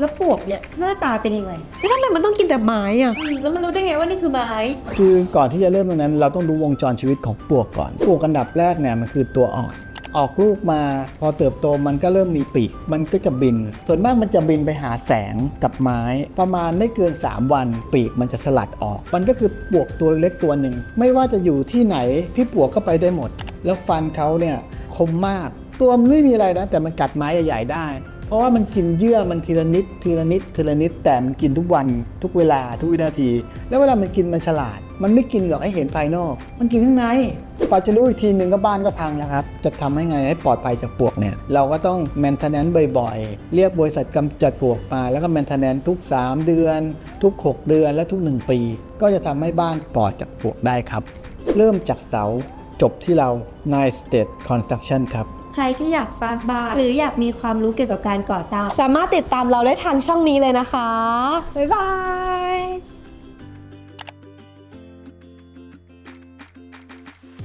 แล้วปวกเนี่ยหน้าตาเป็นยังไงแล้วทำไมมันต้องกินแต่ไม้อะอืมแล้วมันรู้ได้ไงว่านี่คือไม้ คือก่อนที่จะเริ่มตรงนั้น เราต้องดูวงจรชีวิตของปลวกก่อนปลวกอันดับแรกเนี่ยมันคือตัวอ่อน ออกลูกมาพอเติบโตมันก็เริ่มมีปีก มันก็จะบิน ส่วนมากมันจะบินไปหาแสงกับไม้ ประมาณไม่เกิน 3 วันปีกมันจะสลัดออก มันก็คือปลวกตัวเล็กตัวหนึ่ง ไม่ว่าจะอยู่ที่ไหนพี่ปลวกก็ไปได้หมด แล้วฟันเขาเนี่ยคมมาก ตัวมันไม่มีอะไรนะแต่มันกัดไม้ใหญ่ๆได้ เพราะว่ามันกินเยื่อมันทีละนิดทีละนิดทีละนิดแต่มันกินทุกวันทุกเวลาทุกวินาที แล้วเวลามันกินมันฉลาด มันไม่กินหรอกให้เห็นภายนอก มันกินข้างในกว่าจะรู้อีกทีหนึ่งก็บ้านก็พังแล้วครับ จะทำให้ไงให้ปลอดภัยจากปวกเนี่ย เราก็ต้อง maintenance บ่อยๆ เรียกบริษัทกำจัดปลวกมา แล้วก็ maintenance ทุก 3 เดือน ทุก 6 เดือนและทุก 1 ปี ก็จะทำให้บ้านปลอดจากปลวกได้ครับ เริ่มจากเสาจบที่เรา Nine State Construction ครับ รที่อยากสร้างบ้านหรืออยากมีความรู้เกี่ยวกับการก่อสร้าง สามารถติดตามเราได้ทางช่องนี้เลยนะคะ บ๊ายบาย